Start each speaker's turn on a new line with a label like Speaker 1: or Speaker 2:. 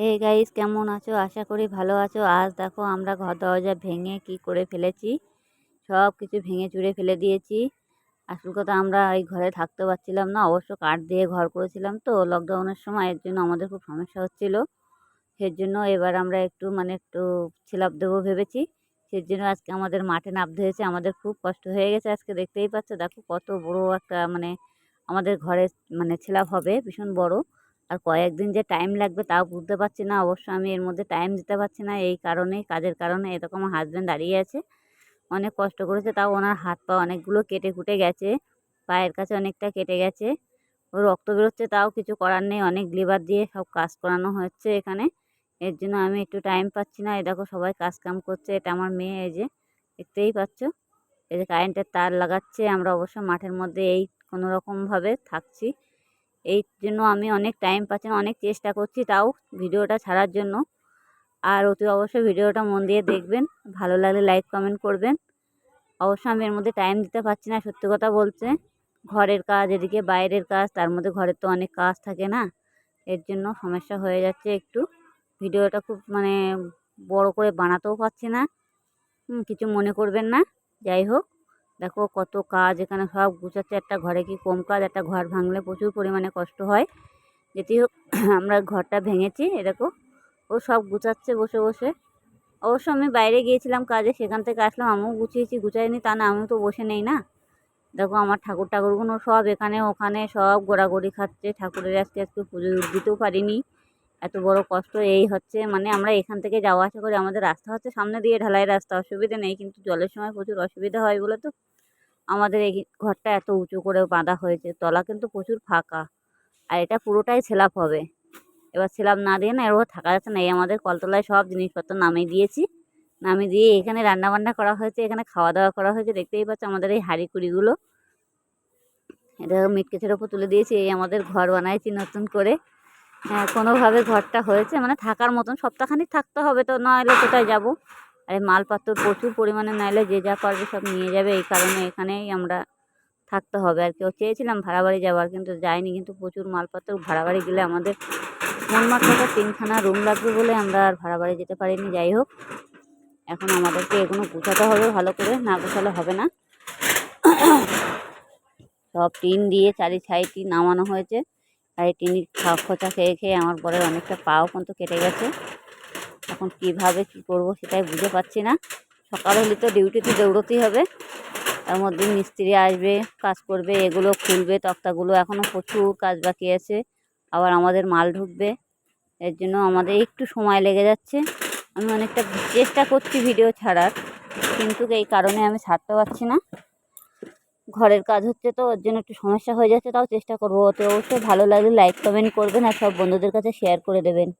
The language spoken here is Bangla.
Speaker 1: হে গাইস, কেমন আছো? আশা করি ভালো আছো। আজ দেখো আমরা ঘর দরজা ভেঙে কি করে ফেলেছি। সব কিছু ভেঙে চুড়ে ফেলে দিয়েছি। আসল কথা আমরা এই ঘরে থাকতে পারছিলাম না, অবশ্য কাঠ দিয়ে ঘর করেছিলাম তো। লকডাউনের সময় এর জন্য আমাদের খুব সমস্যা হচ্ছিল। সের জন্য এবার আমরা একটু মানে একটু ছিলাপ দেবো ভেবেছি। সের জন্য আজকে আমাদের মাঠে নামতে হয়েছে। আমাদের খুব কষ্ট হয়ে গেছে আজকে, দেখতেই পাচ্ছ? দেখো কত বড় একটা মানে আমাদের ঘরে মানে ছিলাপ হবে, ভীষণ বড়। আর কয়েকদিন যে টাইম লাগবে তাও বুঝতে পারছি না। অবশ্য আমি এর মধ্যে টাইম দিতে পারছি না। এই কারণেই, কাজের কারণে এরকম আমার হাজব্যান্ড দাঁড়িয়ে আছে। অনেক কষ্ট করেছে, তাও ওনার হাত পা অনেকগুলো কেটে কুটে গেছে। পায়ের কাছে অনেকটা কেটে গেছে। রক্ত বেরোচ্ছে, তাও কিছু করার নেই। অনেক লিভার দিয়ে সব কাজ করানো হচ্ছে এখানে। এর জন্য আমি একটু টাইম পাচ্ছি না। এ দেখো সবাই কাজ কাম করছে। এটা আমার মেয়ে, এই যে দেখতেই পাচ্ছ। এই যে কারেন্টের তার লাগাচ্ছে। আমরা অবশ্য মাঠের মধ্যে এই কোনো রকমভাবে থাকছি। এই জন্য আমি অনেক টাইম পাচ্ছি না অনেক চেষ্টা করছি তাও ভিডিওটা ছাড়ার জন্য। আর অতি অবশ্যই ভিডিওটা মন দিয়ে দেখবেন, ভালো লাগলে লাইক কমেন্ট করবেন। অবশ্য আমি এর মধ্যে টাইম দিতে পারছি না, সত্যি কথা বলতে। ঘরের কাজ, এদিকে বাইরের কাজ, তার মধ্যে ঘরের তো অনেক কাজ থাকে না। এর জন্য সমস্যা হয়ে যাচ্ছে একটু। ভিডিওটা খুব মানে বড় করে বানাতেও পারছি না। কিছু মনে করবেন না। যাই হোক। দেখো কত কাজ, এখানে সব গুছাচ্ছে একটা ঘরে কি কম কাজ, একটা ঘর ভাঙলে প্রচুর পরিমাণে কষ্ট হয়। যেটি হোক, আমরা ঘরটা ভেঙেছি, এ দেখো, ও সব গুছাচ্ছে বসে বসে। অবশ্য আমি বাইরে গিয়েছিলাম কাজে, সেখান থেকে আসলাম, আমিও গুছিয়েছি, গুছাইনি, তা না, আমিও তো বসে নেই না। দেখো আমার ঠাকুর ঠাকুরগুলো সব এখানে ওখানে সব গোড়াগড়ি খাচ্ছে, ঠাকুরের আজকে আজকে পুজো দিতেও পারিনি। এত বড় কষ্ট, এই হচ্ছে মানে আমরা এখান থেকে যাওয়া আসা করি, আমাদের রাস্তা হচ্ছে সামনে দিয়ে, ঢালাই রাস্তা, অসুবিধা নেই, কিন্তু জলের সময় প্রচুর অসুবিধা হয় বলে তো। আমাদের এই ঘরটা এত উঁচু করে বাঁধা হয়েছে, তলা কিন্তু প্রচুর ফাঁকা। আর এটা পুরোটাই সেলাপ হবে। এবার সেলাপ না দিয়ে না এরকম থাকা যাচ্ছে না, এই আমাদের কলতলায় সব জিনিসপত্র নামিয়ে দিয়েছি। নামিয়ে দিয়ে এখানে রান্নাবান্না করা হয়েছে, এখানে খাওয়া দাওয়া করা হয়েছে, দেখতেই পাচ্ছ আমাদের এই হাঁড়ি কুড়িগুলো। এটা মিটকেছের ওপর তুলে দিয়েছি, এই আমাদের ঘর বানাইছি নতুন করে। হ্যাঁ কোনোভাবে ঘরটা হয়েছে মানে থাকার মতন সপ্তাহখানিক থাকতে হবে তো নইলে কোথায় যাব? আর মালপত্র প্রচুর পরিমাণে নাইলে যে যা পারবে সব নিয়ে যাবে, এই কারণে এখানেই আমরা থাকতে হবে আর কেউ চেয়েছিলাম ভাড়া বাড়ি যাওয়ার, কিন্তু যাইনি কিন্তু প্রচুর মালপত্র ভাড়া বাড়ি গেলে আমাদের মন মাত্রাটা তিনখানা রুম লাগবে বলে আমরা আর ভাড়া বাড়ি যেতে পারিনি। যাই হোক, এখন আমাদেরকে এগুলো গুছাতে হবে ভালো করে, না গুছালে হবে না। সব টিন দিয়ে চারি সাইডটি নামানো হয়েছে। আর এই টিনের খোঁচা খেয়ে খেয়ে আমার বরের অনেকটা পাও কিন্তু কেটে গেছে। এখন কীভাবে কী করব সেটাই বুঝে পাচ্ছি না। সকাল হলে তো ডিউটিতে দৌড়তেই হবে। তার মধ্যে মিস্ত্রি আসবে, কাজ করবে, এগুলো খুলবে, তক্তাগুলো এখনও প্রচুর কাজ বাকি আছে। আবার আমাদের মাল ঢুকবে। এর জন্য আমাদের একটু সময় লেগে যাচ্ছে। আমি অনেকটা চেষ্টা করছি ভিডিও ছাড়ার, কিন্তু এই কারণে আমি ছাড়তে পারছি না। ঘরের কাজ হচ্ছে তো, ওর জন্য একটু সমস্যা হয়ে যাচ্ছে, তাও চেষ্টা করব। অতি অবশ্যই ভালো লাগলে লাইক কমেন্ট করবেন আর সব বন্ধুদের কাছে শেয়ার করে দেবেন।